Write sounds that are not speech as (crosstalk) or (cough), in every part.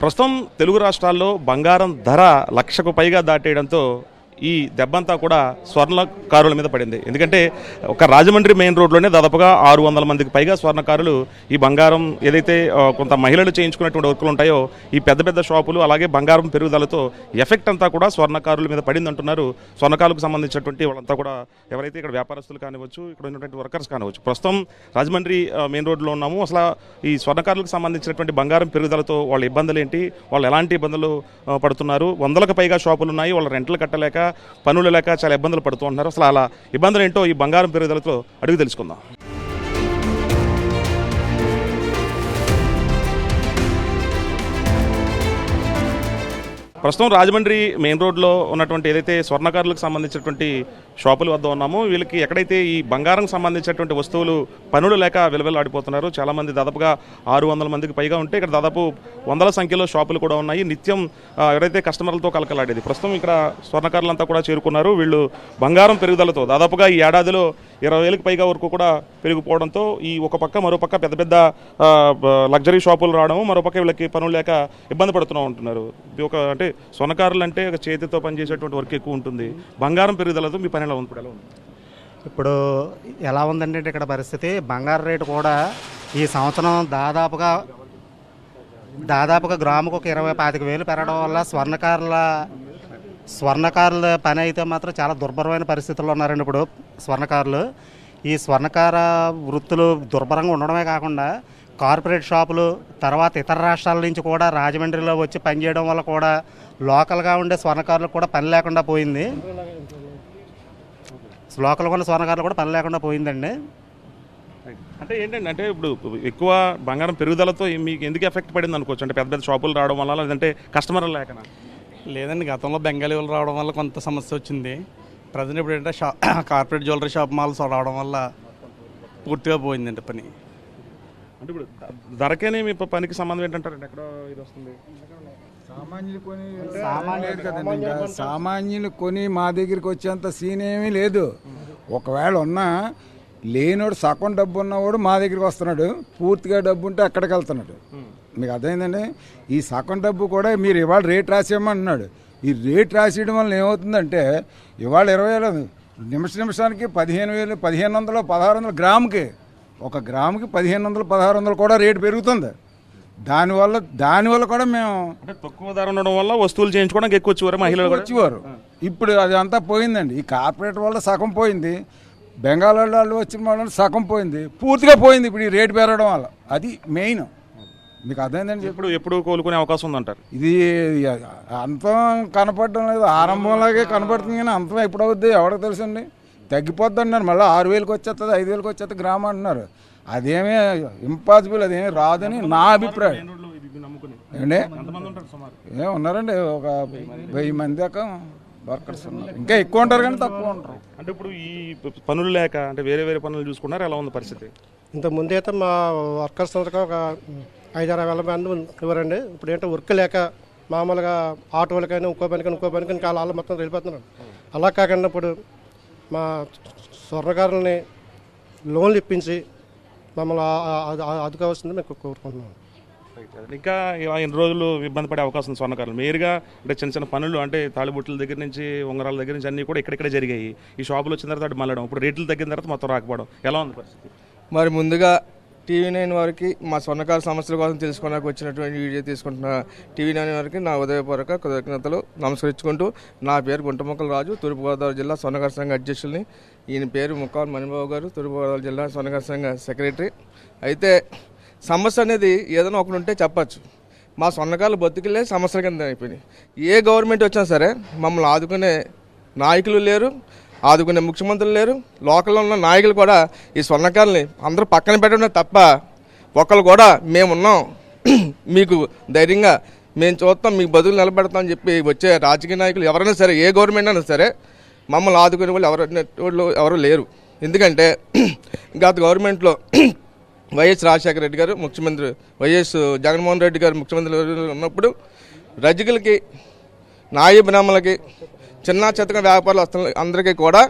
ప్రస్తుతం తెలుగు రాష్ట్రాల్లో బంగారం ధర లక్షకు పైగా దాటేయడంతో ఈ దెబ్బంతా కూడా స్వర్ణకారుల మీద పడింది. ఎందుకంటే ఒక రాజమండ్రి మెయిన్ రోడ్లోనే దాదాపుగా ఆరు వందల మందికి పైగా స్వర్ణకారులు ఈ బంగారం ఏదైతే కొంత మహిళలు చేయించుకున్నటువంటి వర్కులు ఉంటాయో ఈ పెద్ద పెద్ద షాపులు అలాగే బంగారం పెరుగుదలతో ఎఫెక్ట్ అంతా కూడా స్వర్ణకారుల మీద పడింది అంటున్నారు స్వర్ణకారులకు సంబంధించినటువంటి వాళ్ళంతా కూడా ఎవరైతే ఇక్కడ వ్యాపారస్తులు కానివచ్చు ఇక్కడ ఉన్నటువంటి వర్కర్స్ కానివచ్చు ప్రస్తుతం రాజమండ్రి మెయిన్ రోడ్లో ఉన్నాము. అసలు ఈ స్వర్ణకారులకు సంబంధించినటువంటి బంగారం పెరుగుదలతో వాళ్ళ ఇబ్బందులు ఏంటి వాళ్ళు ఎలాంటి ఇబ్బందులు పడుతున్నారు? వందలకు పైగా షాపులు ఉన్నాయి వాళ్ళ రెంట్లు కట్టలేక పనులు లేక చాలా ఇబ్బందులు పడుతూ ఉంటున్నారు. అసలు అలా ఇబ్బందులు ఏంటో ఈ బంగారం పెరుగుదలతో అడుగు తెలుసుకుందాం. ప్రస్తుతం రాజమండ్రి మెయిన్ రోడ్లో ఉన్నటువంటి ఏదైతే స్వర్ణకారులకు సంబంధించినటువంటి షాపుల వద్ద ఉన్నాము. వీళ్ళకి ఎక్కడైతే ఈ బంగారం సంబంధించినటువంటి వస్తువులు పనులు లేక విలువలాడిపోతున్నారు చాలా మంది దాదాపుగా ఆరు వందల మందికి పైగా ఉంటే ఇక్కడ దాదాపు వందల సంఖ్యలో షాపులు కూడా ఉన్నాయి. నిత్యం ఎవరైతే కస్టమర్లతో కలకలాడేది. ప్రస్తుతం ఇక్కడ స్వర్ణకారులంతా కూడా చేరుకున్నారు. వీళ్ళు బంగారం పెరుగుదలతో దాదాపుగా ఈ ఏడాదిలో ఇరవై వేలకు పైగా వరకు కూడా పెరిగిపోవడంతో ఈ ఒక పక్క మరో పక్క పెద్ద పెద్ద లగ్జరీ షాపులు రావడం మరోపక్క వీళ్ళకి పనులు లేక ఇబ్బంది పడుతూ ఉంటున్నారు. ఇది ఒక అంటే స్వర్ణకారులు అంటే ఒక చేతితో పనిచేసేటువంటి వర్క్ ఎక్కువ ఉంటుంది. బంగారం పెరుగుదలతో మీ పని ఎలా ఉంది? ఇప్పుడు ఎలా ఉంది? ఇప్పుడు ఎలా ఉందంటే ఇక్కడ పరిస్థితి? బంగారు రేటు కూడా ఈ సంవత్సరం దాదాపుగా దాదాపుగా గ్రాముకు ఒక ఇరవై పాతిక వేలు పెరగడం వల్ల స్వర్ణకారుల స్వర్ణకారుల పని అయితే మాత్రం చాలా దుర్భరమైన పరిస్థితుల్లో ఉన్నారండి ఇప్పుడు స్వర్ణకారులు. ఈ స్వర్ణకార వృత్తులు దుర్భరంగా ఉండడమే కాకుండా కార్పొరేట్ షాపులు తర్వాత ఇతర రాష్ట్రాల నుంచి కూడా రాజమండ్రిలో వచ్చి పనిచేయడం వల్ల కూడా లోకల్గా ఉండే స్వర్ణకారులకు కూడా పని లేకుండా పోయింది. లోకల్గా ఉన్న స్వర్ణకారులు కూడా పని లేకుండా పోయిందండి. అంటే ఏంటండి అంటే ఇప్పుడు ఎక్కువ బంగారం పెరుగుదలతో మీకు ఎందుకు ఎఫెక్ట్ పడింది అనుకోవచ్చు? అంటే పెద్ద పెద్ద షాపులు రావడం వల్ల లేదంటే కస్టమర్లు లేకనా? లేదండి గతంలో బెంగాలీ వాళ్ళు రావడం వల్ల కొంత సమస్య వచ్చింది. ప్రజెంట్ ఇప్పుడు ఏంటంటే Shah (coughs) corporate jewellery shop malls రావడం వల్ల పూర్తిగా పోయిందండి పని. అంటే ఇప్పుడు ధరకేనే మీ పనికి సంబంధం ఏంటంటారండి? ఎక్కడ ఇది వస్తుంది. సామాన్యులు కొని లేదు కదండి ఇంకా సామాన్యులు కొని మా దగ్గరికి వచ్చేంత సీన్ ఏమీ లేదు. ఒకవేళ ఉన్నా లేనోడు సగం డబ్బు ఉన్నవాడు మా దగ్గరికి వస్తున్నాడు. పూర్తిగా డబ్బు ఉంటే అక్కడికి వెళ్తున్నాడు. మీకు అర్థమైందండి? ఈ సగం డబ్బు కూడా మీరు ఇవాళ రేట్ రాసేయమంటున్నాడు ఈ రేట్ రాసేయడం వల్ల ఏమవుతుందంటే ఇవాళ ఇరవై వేలు నిమిష నిమిషానికి పదిహేను వేలు పదిహేను వందలు పదహారు వందలు గ్రాముకి. ఒక గ్రాముకి పదిహేను వందలు పదహారు వందలు కూడా రేటు పెరుగుతుంది. దానివల్ల దానివల్ల కూడా మేము అంటే తక్కువ ధర ఉండడం వల్ల వస్తువులు చేయించుకోవడానికి ఎక్కువ వచ్చేవారు మహిళలు కూడా? వచ్చేవారు. ఇప్పుడు అది అంతా పోయిందండి. ఈ కార్పొరేట్ వల్ల సగం పోయింది. బెంగాల్ వాళ్ళు వచ్చిన వాళ్ళు సగం పోయింది. పూర్తిగా పోయింది ఇప్పుడు ఈ రేటు పెరగడం వల్ల. అది మెయిన్. మీకు అర్థమైందండి? చెప్పు ఎప్పుడు కోలుకునే అవకాశం ఉందంటారు? ఇది అంతం కనపడడం లేదు. ఆరంభంలాగే కనపడుతుంది కానీ అంతం ఎప్పుడు అవుద్ది ఎవరికి తెలుసండి? తగ్గిపోద్ది అంటున్నారు. మళ్ళీ ఆరు వేలకు వచ్చేస్తుంది ఐదు వేలకు వచ్చేస్తుంది గ్రామం అంటున్నారు. అదేమీ ఇంపాసిబుల్ అదేమీ రాదని నా అభిప్రాయం. ఏ ఉన్నారండి ఒక వెయ్యి మంది దాకా వర్కర్స్ ఉన్నారు. ఇంకా ఎక్కువ ఉంటారు కానీ తక్కువ ఉంటారు. అంటే ఇప్పుడు ఈ పనులు లేక అంటే వేరే వేరే పనులు చూసుకున్నారు? ఎలా ఉంది పరిస్థితి? ఇంత ముందు అయితే మా వర్కర్స్ అంతా ఒక ఐదారు వేల మంది ఇవ్వరండి. ఇప్పుడు ఏంటో వర్క్ లేక మామూలుగా ఆటోలకైనా ఇంకో పనికైనా ఇంకో పనికైనా ఇంకా వాళ్ళు మొత్తం వెళ్ళిపోతున్నారు. అలా కాకుండా ఇప్పుడు మా స్వర్ణకారుల్ని లోన్లు ఇప్పించి మమ్మల్ని ఆదుకోవాల్సింది మేము కోరుకుంటున్నాం. ఇంకా ఎన్ని రోజులు ఇబ్బంది పడే అవకాశం ఉంది స్వర్ణకారులు. మేరుగా అంటే చిన్న చిన్న పనులు అంటే తాళిబుట్ల దగ్గర నుంచి ఉంగరాల దగ్గర నుంచి అన్నీ కూడా ఇక్కడిక్కడే జరిగాయి. ఈ షాపులు వచ్చిన తర్వాత అటు మళ్ళడం ఇప్పుడు రేట్లు తగ్గిన తర్వాత మొత్తం రాకపోవడం. ఎలా ఉంది పరిస్థితి? మరి ముందుగా టీవీ నైన్ వారికి మా స్వర్ణకార సమస్యల కోసం తెలుసుకోవడానికి వచ్చినటువంటి వీడియో తీసుకుంటున్న టీవీ నైన్ వారికి నా ఉదయపూర్వక కృతజ్ఞతలు. నమస్కరించుకుంటూ నా పేరు గుంటమొక్కల రాజు తూర్పుగోదావరి జిల్లా స్వర్ణకార సంఘ అధ్యక్షుల్ని. ఈయన పేరు ముక్కావల్ మణిబాబు గారు తూర్పుగోదావరి జిల్లా స్వర్ణకార సంఘ సెక్రటరీ. అయితే సమస్య అనేది ఏదైనా ఒకటి ఉంటే చెప్పచ్చు. మా సొన్నకాలు బతుకులే సమస్యల కింద అయిపోయినాయి. ఏ గవర్నమెంట్ వచ్చినా సరే మమ్మల్ని ఆదుకునే నాయకులు లేరు. ఆదుకునే ముఖ్యమంత్రులు లేరు. లోకల్లో ఉన్న నాయకులు కూడా ఈ స్వర్ణకారుని అందరూ పక్కన పెట్టడం తప్ప ఒకళ్ళు కూడా మేమున్నాం. (clears throat) మీకు ధైర్యంగా మేము చూస్తాం మీకు బదులు నిలబెడతాం అని చెప్పి వచ్చే రాజకీయ నాయకులు ఎవరైనా సరే ఏ గవర్నమెంట్ అయినా సరే మమ్మల్ని ఆదుకునే వాళ్ళు ఎవరు ఎవరు లేరు. ఎందుకంటే (clears throat) గత గవర్నమెంట్లో (clears throat) వైఎస్ రాజశేఖర రెడ్డి గారు ముఖ్యమంత్రి వైఎస్ జగన్మోహన్ రెడ్డి గారు ముఖ్యమంత్రి ఉన్నప్పుడు రజకులకి నాయ బ్రాహ్మణులకి చిన్న చితక వ్యాపారులు వస్తున్న అందరికీ కూడా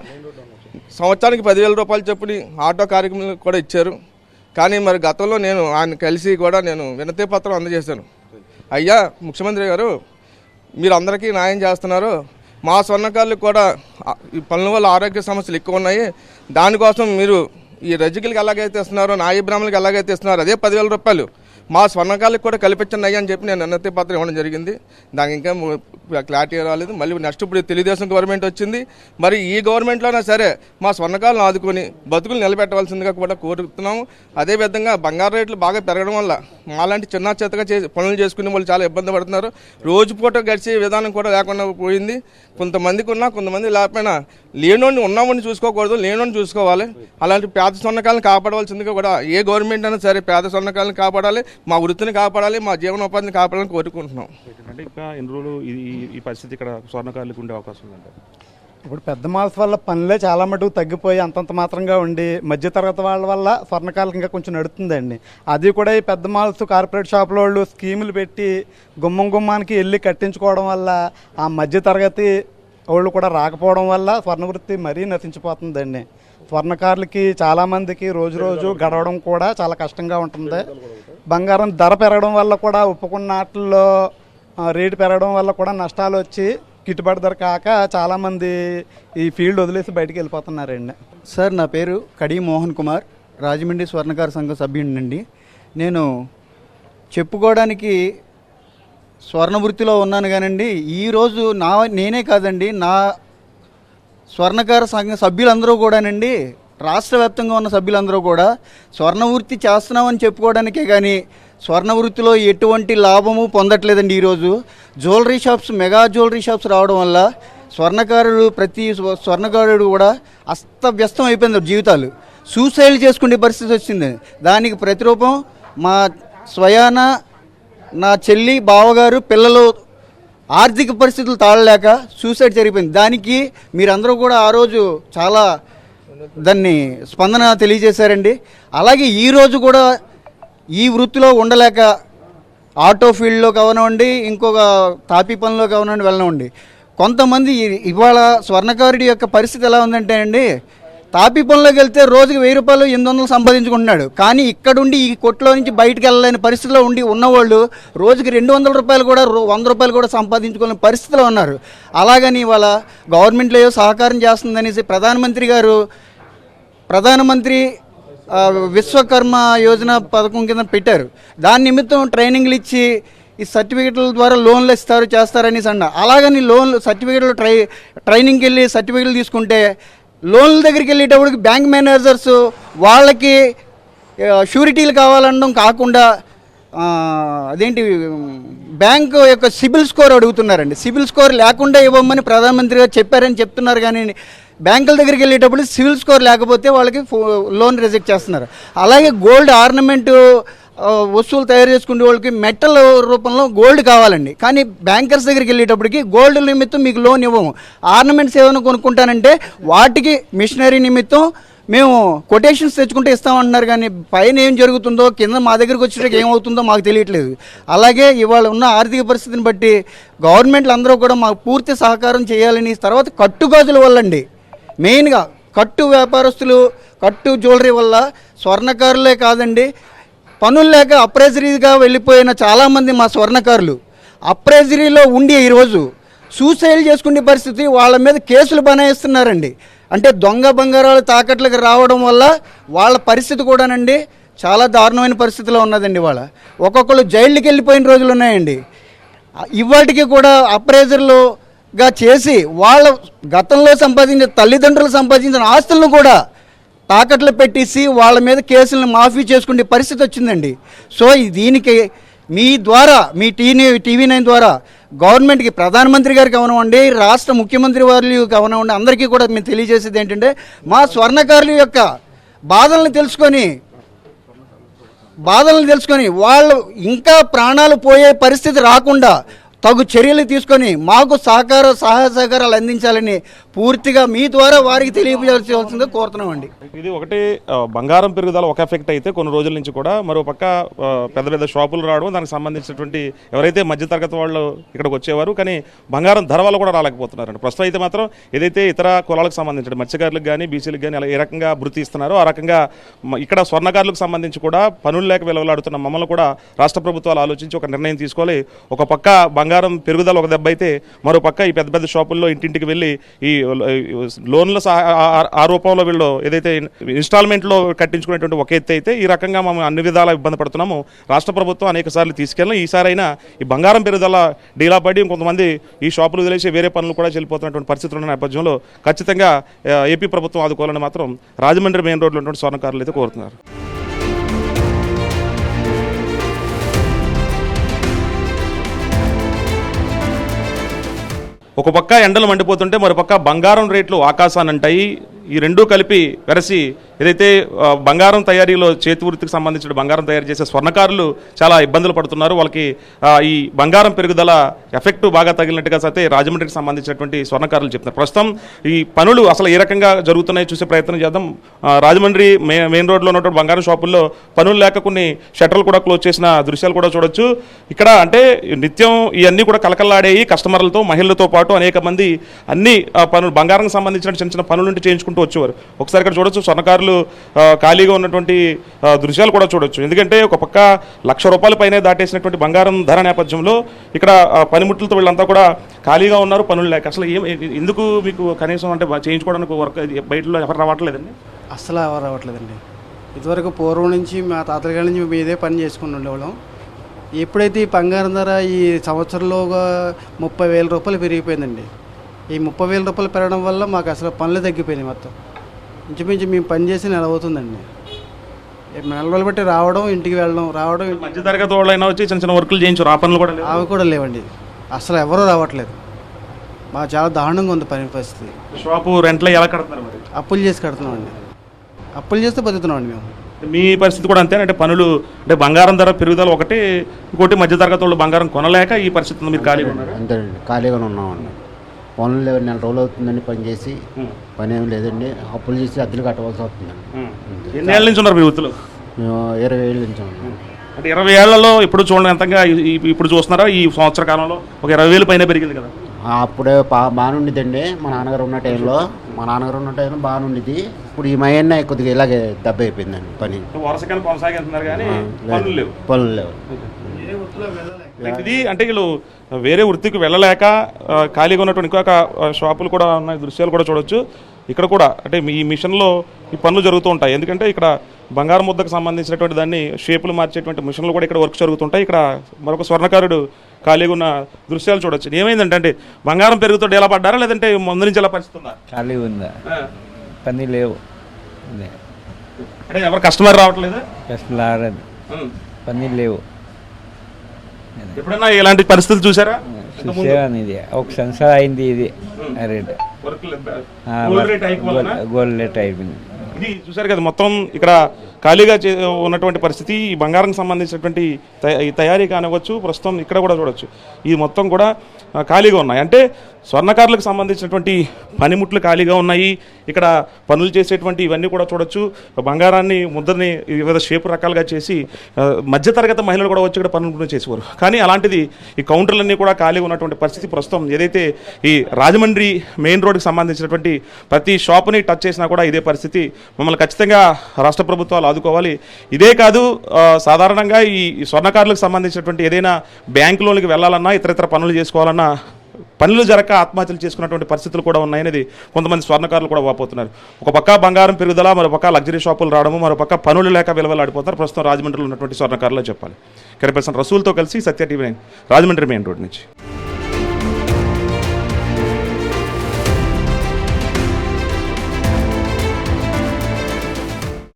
సంవత్సరానికి పదివేల రూపాయలు చొప్పున ఆటో కార్యక్రమం కూడా ఇచ్చారు. కానీ మరి గతంలో నేను ఆయన కలిసి కూడా నేను వినతి పత్రం అందజేశాను. అయ్యా ముఖ్యమంత్రి గారు మీరు అందరికీ న్యాయం చేస్తున్నారు. మా స్వర్ణకారులకు కూడా ఈ పనుల వల్ల ఆరోగ్య సమస్యలు ఎక్కువ ఉన్నాయి. దానికోసం మీరు ఈ రజకులకి ఎలాగైతే ఇస్తున్నారో నాయ బ్రాహ్మణులకి ఎలాగైతే ఇస్తున్నారో అదే పదివేల రూపాయలు. మా స్వర్ణకాలకు కూడా కల్పించండి అయ్యా అని చెప్పి నేను అన్నతి పత్రం ఇవ్వడం జరిగింది. దానికి ఇంకా క్లారిటీ రాలేదు. మళ్ళీ నెక్స్ట్ ఇప్పుడు తెలుగుదేశం గవర్నమెంట్ వచ్చింది. మరి ఈ గవర్నమెంట్లోనే సరే మా స్వర్ణకాలను ఆదుకొని బతుకులు నిలబెట్టవలసిందిగా కూడా కోరుతున్నాము. అదేవిధంగా బంగారు రేట్లు బాగా పెరగడం వల్ల మాలాంటి చిన్న చేతగా చేసి పనులు చేసుకునే వాళ్ళు చాలా ఇబ్బంది పడుతున్నారు. రోజు పూట గడిచే విధానం కూడా లేకుండా పోయింది. కొంతమందికి ఉన్నా కొంతమంది లేకపోయినా లేనోడిని ఉన్నామని చూసుకోకూడదు లేనోడిని చూసుకోవాలి. అలాంటి పేద స్వర్ణకాలను కాపాడవలసిందిగా కూడా ఏ గవర్నమెంట్ అయినా సరే పేద స్వర్ణకాలను కాపాడాలి. మా వృత్తిని కాపాడాలి మా జీవనోపాధిని కాపాడాలని కోరుకుంటున్నాం. అంటే ఇంకా ఎన్ని రోజులు ఈ పరిస్థితి ఇక్కడ స్వర్ణకారులకు ఉండే అవకాశం ఉందంటే. ఇప్పుడు పెద్ద మాల్స్ వల్ల పనులే చాలా మటుకు తగ్గిపోయి అంతంత మాత్రంగా ఉండి మధ్యతరగతి వాళ్ళ వల్ల స్వర్ణకాలకు ఇంకా కొంచెం నడుతుందండి. అది కూడా ఈ పెద్ద మాల్స్ కార్పొరేట్ షాపుల వాళ్ళు స్కీములు పెట్టి గుమ్మం గుమ్మానికి వెళ్ళి కట్టించుకోవడం వల్ల ఆ మధ్యతరగతి వాళ్ళు కూడా రాకపోవడం వల్ల స్వర్ణ వృత్తి మరీ నశించిపోతుందండి. స్వర్ణకారులకి చాలామందికి రోజు రోజు గడవడం కూడా చాలా కష్టంగా ఉంటుంది. బంగారం ధర పెరగడం వల్ల కూడా ఒప్పుకున్న వాటిల్లో ఆ, రేటు పెరగడం వల్ల కూడా నష్టాలు వచ్చి గిట్టుబాటు ధర కాక చాలామంది ఈ ఫీల్డ్ వదిలేసి బయటికి వెళ్ళిపోతున్నారండి. సార్ నా పేరు కడి మోహన్ కుమార్ రాజమండ్రి స్వర్ణకార సంఘం సభ్యుడినండి. నేను చెప్పుకోవడానికి స్వర్ణ వృత్తిలో ఉన్నాను కానండి. ఈరోజు నా నేనే కాదండి నా స్వర్ణకార సంఘ సభ్యులందరూ కూడానండి రాష్ట్ర వ్యాప్తంగా ఉన్న సభ్యులందరూ కూడా స్వర్ణ వృత్తి చేస్తున్నామని చెప్పుకోవడానికే కానీ స్వర్ణ వృత్తిలో ఎటువంటి లాభము పొందట్లేదండి ఈరోజు. Jewellery shops mega jewellery shops రావడం వల్ల స్వర్ణకారుడు ప్రతి స్వర్ణకారుడు కూడా అస్తవ్యస్తం అయిపోయింది జీవితాలు. సూసైడ్ చేసుకునే పరిస్థితి వచ్చింది. దానికి ప్రతిరూపం మా స్వయాన నా చెల్లి బావగారు పిల్లలు ఆర్థిక పరిస్థితులు తాళలేక సూసైడ్ జరిగిపోయింది. దానికి మీరందరూ కూడా ఆ రోజు చాలా దాన్ని స్పందన తెలియజేశారండి. అలాగే ఈరోజు కూడా ఈ వృత్తిలో ఉండలేక ఆటో ఫీల్డ్లో కావనివ్వండి ఇంకొక తాపీ పనిలో కావనివ్వండి వెళ్ళనివ్వండి. కొంతమంది ఇవాళ స్వర్ణకారుడి యొక్క పరిస్థితి ఎలా ఉందంటే అండి తాపీ పనిలోకి వెళ్తే రోజుకి వెయ్యి రూపాయలు ఎనిమిది వందలు సంపాదించుకుంటున్నాడు. కానీ ఇక్కడుండి ఈ కొట్లో నుంచి బయటికి వెళ్ళలేని పరిస్థితిలో ఉండి ఉన్నవాళ్ళు రోజుకి రెండు వందల రూపాయలు కూడా వంద రూపాయలు కూడా సంపాదించుకోలేని పరిస్థితిలో ఉన్నారు. అలాగని ఇవాళ గవర్నమెంట్లో ఏదో సహకారం చేస్తుందనేసి ప్రధానమంత్రి గారు ప్రధానమంత్రి విశ్వకర్మ యోజన పథకం కింద పెట్టారు. దాని నిమిత్తం ట్రైనింగ్లు ఇచ్చి ఈ సర్టిఫికెట్ల ద్వారా లోన్లు ఇస్తారు చేస్తారనేసి అన్న అలాగని లోన్లు సర్టిఫికెట్లు ట్రై ట్రైనింగ్కి వెళ్ళి సర్టిఫికెట్లు తీసుకుంటే లోన్ల దగ్గరికి వెళ్ళేటప్పటికి బ్యాంక్ మేనేజర్స్ వాళ్ళకి షూరిటీలు కావాలనడం కాకుండా అదేంటి బ్యాంకు యొక్క సిబిల్ స్కోర్ అడుగుతున్నారండి. సిబిల్ స్కోర్ లేకుండా ఇవ్వమని ప్రధానమంత్రి గారు చెప్పారని చెప్తున్నారు కానీ బ్యాంకుల దగ్గరికి వెళ్ళేటప్పుడు సివిల్ స్కోర్ లేకపోతే వాళ్ళకి ఫో- లోన్ రిజెక్ట్ చేస్తున్నారు. అలాగే గోల్డ్ ఆర్నమెంట్ వస్తువులు తయారు చేసుకునే వాళ్ళకి మెటల్ రూపంలో గోల్డ్ కావాలండి. కానీ బ్యాంకర్స్ దగ్గరికి వెళ్ళేటప్పటికి గోల్డ్ నిమిత్తం మీకు లోన్ ఇవ్వము. ఆర్నమెంట్స్ ఏమైనా కొనుక్కుంటానంటే వాటికి మిషనరీ నిమిత్తం మేము కొటేషన్స్ తెచ్చుకుంటే ఇస్తామంటున్నారు కానీ పైన ఏం జరుగుతుందో కింద మా దగ్గరికి వచ్చేటప్పుడు ఏమవుతుందో మాకు తెలియట్లేదు. అలాగే ఇవాళ ఉన్న ఆర్థిక పరిస్థితిని బట్టి గవర్నమెంట్లు అందరూ కూడా మాకు పూర్తి సహకారం చేయాలని తర్వాత కట్టుగాజుల వల్లండి. మెయిన్గా కట్టు వ్యాపారస్తులు కట్టు జ్యువెలరీ వల్ల స్వర్ణకారులే కాదండి పనులు లేక అప్రైజరీగా వెళ్ళిపోయిన చాలామంది మా స్వర్ణకారులు. అప్రైజరీలో ఉండి ఈరోజు సూసైడ్ చేసుకునే పరిస్థితి వాళ్ళ మీద కేసులు బనాయిస్తున్నారండి. అంటే దొంగ బంగారాలు తాకట్లకు రావడం వల్ల వాళ్ళ పరిస్థితి కూడానండి చాలా దారుణమైన పరిస్థితిలో ఉన్నదండి వాళ్ళ. ఒక్కొక్కరు జైళ్ళకి వెళ్ళిపోయిన రోజులు ఉన్నాయండి. ఇవాటికి కూడా అప్రైజర్లుగా చేసి వాళ్ళ గతంలో సంపాదించిన తల్లిదండ్రులు సంపాదించిన ఆస్తులను కూడా తాకట్లు పెట్టేసి వాళ్ళ మీద కేసులను మాఫీ చేసుకునే పరిస్థితి వచ్చిందండి. సో దీనికి మీ ద్వారా మీ టీవీ టీవీ నైన్ ద్వారా గవర్నమెంట్కి ప్రధానమంత్రి గారికి అవనవండి రాష్ట్ర ముఖ్యమంత్రి వారు అవనవండి అందరికీ కూడా మేము తెలియజేసేది ఏంటంటే మా స్వర్ణకారుల యొక్క బాధలను తెలుసుకొని బాధలను తెలుసుకొని వాళ్ళు ఇంకా ప్రాణాలు పోయే పరిస్థితి రాకుండా తగు చర్యలు తీసుకొని మాకు సహకార సహాయ సహకారాలు అందించాలని పూర్తిగా మీ ద్వారా వారికి తెలియజేయవలసిందిగా కోరుతున్నామండి. ఇది ఒకటి బంగారం పెరుగుదల ఒక ఎఫెక్ట్ అయితే కొన్ని రోజుల నుంచి కూడా మరో పక్క పెద్ద పెద్ద షాపులు రావడం దానికి సంబంధించినటువంటి ఎవరైతే మధ్యతరగతి వాళ్ళు ఇక్కడికి వచ్చేవారు కానీ బంగారం ధర వాళ్ళు కూడా రాలేకపోతున్నారండి. ప్రస్తుతం అయితే మాత్రం ఏదైతే ఇతర కులాలకు సంబంధించిన మత్స్యకారులకు కానీ బీసీలకు కానీ అలా ఏ రకంగా భృతి ఇస్తున్నారో ఆ రకంగా ఇక్కడ స్వర్ణకారులకు సంబంధించి కూడా పనులు లేక వెలవలాడుతున్న మమ్మల్ని కూడా రాష్ట్ర ప్రభుత్వాలు ఆలోచించి ఒక నిర్ణయం తీసుకోవాలి. ఒక పక్క బంగారం పెరుగుదల ఒక దెబ్బ అయితే మరో పక్క ఈ పెద్ద పెద్ద షాపుల్లో ఇంటింటికి వెళ్ళి ఈ లోన్ల ఆ- రూపంలో వీళ్ళు ఏదైతే ఇన్స్టాల్మెంట్లో కట్టించుకునేటువంటి ఒక ఎత్తు అయితే ఈ రకంగా మనం అన్ని విధాలా ఇబ్బంది పడుతున్నాము. రాష్ట్ర ప్రభుత్వం అనేక సార్లు తీసుకెళ్ళిన ఈసారైనా ఈ బంగారం పెరుగుదల డీలా పడి కొంతమంది ఈ షాపులు వదిలేసి వేరే పనులు కూడా చెల్లిపోతున్నటువంటి పరిస్థితులు ఉన్న నేపథ్యంలో ఖచ్చితంగా ఏపీ ప్రభుత్వం ఆదుకోవాలని మాత్రం రాజమండ్రి మెయిన్ రోడ్లో ఉన్నటువంటి స్వర్ణకారులు అయితే కోరుతున్నారు. ఒక పక్క ఎండలు మండిపోతుంటే మరో పక్క బంగారం రేట్లు ఆకాశాన్ని అంటాయి ఈ రెండూ కలిపి వెరసి ఏదైతే బంగారం తయారీలో చేతి వృత్తికి సంబంధించిన బంగారం తయారు చేసే స్వర్ణకారులు చాలా ఇబ్బందులు పడుతున్నారు. వాళ్ళకి ఈ బంగారం పెరుగుదల ఎఫెక్ట్ బాగా తగిలినట్టుగా అయితే రాజమండ్రికి సంబంధించినటువంటి స్వర్ణకారులు చెప్తున్నారు. ప్రస్తుతం ఈ పనులు అసలు ఏ రకంగా జరుగుతున్నాయో చూసే ప్రయత్నం చేద్దాం. రాజమండ్రి మెయిన్ రోడ్లో ఉన్నటువంటి బంగారం షాపుల్లో పనులు లేక కొన్ని షట్టర్లు కూడా క్లోజ్ చేసిన దృశ్యాలు కూడా చూడొచ్చు. ఇక్కడ అంటే నిత్యం ఇవన్నీ కూడా కలకల్లాడేయి కస్టమర్లతో మహిళలతో పాటు అనేక మంది అన్ని పనులు బంగారం సంబంధించిన చిన్న చిన్న పనులు నుండి చేయించుకుంటూ వచ్చేవారు. ఒకసారి ఇక్కడ చూడొచ్చు స్వర్ణకారులు ఆ, ఖాళీగా ఉన్నటువంటి దృశ్యాలు కూడా చూడొచ్చు. ఎందుకంటే ఒక పక్క లక్ష రూపాయల పైనే దాటేసినటువంటి బంగారం ధర నేపథ్యంలో ఇక్కడ పనిముట్లతో వీళ్ళంతా కూడా ఖాళీగా ఉన్నారు పనులు లేక. అసలు ఏం ఎందుకు మీకు కనీసం అంటే చేయించుకోవడానికి వర్క్ బయటలో ఎవరు రావట్లేదండి? అస్సలు ఎవరు రావట్లేదండి. ఇదివరకు పూర్వం నుంచి మా తాతల గారి నుంచి మేము ఇదే పని చేసుకుని ఉండేవాళ్ళం. ఎప్పుడైతే ఈ బంగారం ధర ఈ సంవత్సరంలోగా ముప్పై వేల రూపాయలు పెరిగిపోయిందండి. ఈ ముప్పై వేల రూపాయలు పెరగడం వల్ల మాకు అసలు పనులు తగ్గిపోయినాయి మొత్తం. ఇంచుమించు మేము పని చేసి నెల అవుతుందండి ఈ నెల రోజులు బట్టి రావడం ఇంటికి వెళ్ళడం రావడం మధ్య తరగతి వాళ్ళైనా వచ్చి చిన్న చిన్న వర్కులు చేయించారు ఆ పనులు కూడా. అవి కూడా లేవండి. అసలు ఎవరూ రావట్లేదు. మాకు చాలా దారుణంగా ఉంది పని పరిస్థితి. షాపు రెంట్లో ఎలా కడుతున్నారు మరి? అప్పులు చేసి కడుతున్నామండి. అప్పులు చేస్తే బతుకుతున్నామండి మేము. మీ పరిస్థితి కూడా అంతే అంటే పనులు అంటే బంగారం ధర పెరుగుదల ఒకటి ఇంకోటి మధ్య తరగతి వాళ్ళు బంగారం కొనలేక ఈ పరిస్థితి. మీరు ఖాళీగా ఉన్నారు. అంతేనండి. ఖాళీగానే ఉన్నామండి. పనులు లేవు నెల రోజులు అవుతుందండి పని చేసి. పని ఏం లేదండి. అప్పులు చేసి అద్దెలు కట్టవలసి వస్తుందండి ఎన్ని ఏళ్ళ నుంచి ఉన్నారు మీ వృత్తిలో మేము ఇరవై ఏళ్ళు నుంచి ఉన్నాం. అంటే ఇరవై ఏళ్ళలో ఇప్పుడు చూడండి ఎంతగా ఇప్పుడు చూస్తున్నారా ఈ సంవత్సర కాలంలో? ఒక ఇరవై వేలు పైన పెరిగింది కదా. అప్పుడే బా బాగానుండిద్దండి మా నాన్నగారు ఉన్న టైంలో. మా నాన్నగారు ఉన్న టైంలో బాగానుండిద్ది ఇప్పుడు ఈ మయన్న కొద్దిగా ఇలాగే దెబ్బ అయిపోయిందండి పని. వరుసకాలం కొనసాగిస్తున్నారు కానీ పనులు లేవు. పనులు లేవు. ఇది అంటే వీళ్ళు వేరే వృత్తికి వెళ్ళలేక ఖాళీగా ఉన్నటువంటి ఇంకొక షాపులు కూడా ఉన్నాయి దృశ్యాలు కూడా చూడొచ్చు. ఇక్కడ కూడా అంటే ఈ మిషన్లో ఈ పనులు జరుగుతూ ఉంటాయి. ఎందుకంటే ఇక్కడ బంగారు ముద్దకు సంబంధించినటువంటి దాన్ని షేపులు మార్చేటువంటి మిషన్లు కూడా ఇక్కడ వర్క్ జరుగుతుంటాయి. ఇక్కడ మరొక స్వర్ణకారుడు ఖాళీగా ఉన్న దృశ్యాలు చూడొచ్చు. ఏమైందంటే అంటే బంగారం పెరుగుతుంటే ఎలా పడ్డారా లేదంటే ముందు నుంచి ఎలా పరిస్థితి ఉందా? ఖాళీ ఉందా పని లేవు. అంటే ఎవరు కస్టమర్ రావట్లేదు? అసలు ఆరదు పని లేవు. ఎప్పుడైనా ఇలాంటి పరిస్థితులు చూసారా? చూసేవాని ఇది. ఒక సంవత్సరం అయింది ఇది. రేట్. గోల్డ్ రేట్ గోల్డ్ అయిపోయింది. ఇది చూసారు కదా మొత్తం ఇక్కడ ఖాళీగా చే- ఉన్నటువంటి పరిస్థితి ఈ బంగారం సంబంధించినటువంటి తయ- ఈ తయారీ కానివ్వచ్చు ప్రస్తుతం ఇక్కడ కూడా చూడవచ్చు ఇది మొత్తం కూడా ఖాళీగా ఉన్నాయి. అంటే స్వర్ణకారులకు సంబంధించినటువంటి పనిముట్లు ఖాళీగా ఉన్నాయి. ఇక్కడ పనులు చేసేటువంటి ఇవన్నీ కూడా చూడొచ్చు. బంగారాన్ని ముద్రని వివిధ షేపు రకాలుగా చేసి మధ్యతరగతి మహిళలు కూడా వచ్చి ఇక్కడ పనులు చేసేవారు. కానీ అలాంటిది ఈ కౌంటర్లన్నీ కూడా ఖాళీగా ఉన్నటువంటి పరిస్థితి ప్రస్తుతం ఏదైతే ఈ రాజమండ్రి మెయిన్ రోడ్కి సంబంధించినటువంటి ప్రతి షాప్ని టచ్ చేసినా కూడా ఇదే పరిస్థితి. మమ్మల్ని ఖచ్చితంగా రాష్ట్ర ప్రభుత్వాలు ఆదుకోవాలి. ఇదే కాదు సాధారణంగా ఈ స్వర్ణకారులకు సంబంధించినటువంటి ఏదైనా బ్యాంకు లోన్కి వెళ్ళాలన్నా ఇతర ఇతర పనులు చేసుకోవాలన్నా పనులు జరగక ఆత్మహత్యలు చేసుకున్నటువంటి పరిస్థితులు కూడా ఉన్నాయనేది కొంతమంది స్వర్ణకారులు కూడా వాపోతున్నారు. ఒక పక్క బంగారం పెరుగుదల మరో పక్క లగ్జరీ షాపులు రావడము మరో పక్క పనులు లేక విలువలాడిపోతారు. ప్రస్తుతం రాజమండ్రిలో ఉన్నటువంటి స్వర్ణకారులు చెప్పాలి. కెరపర్సన్ రసూల్తో కలిసి Satya TV nine Rajahmundry main road నుంచి.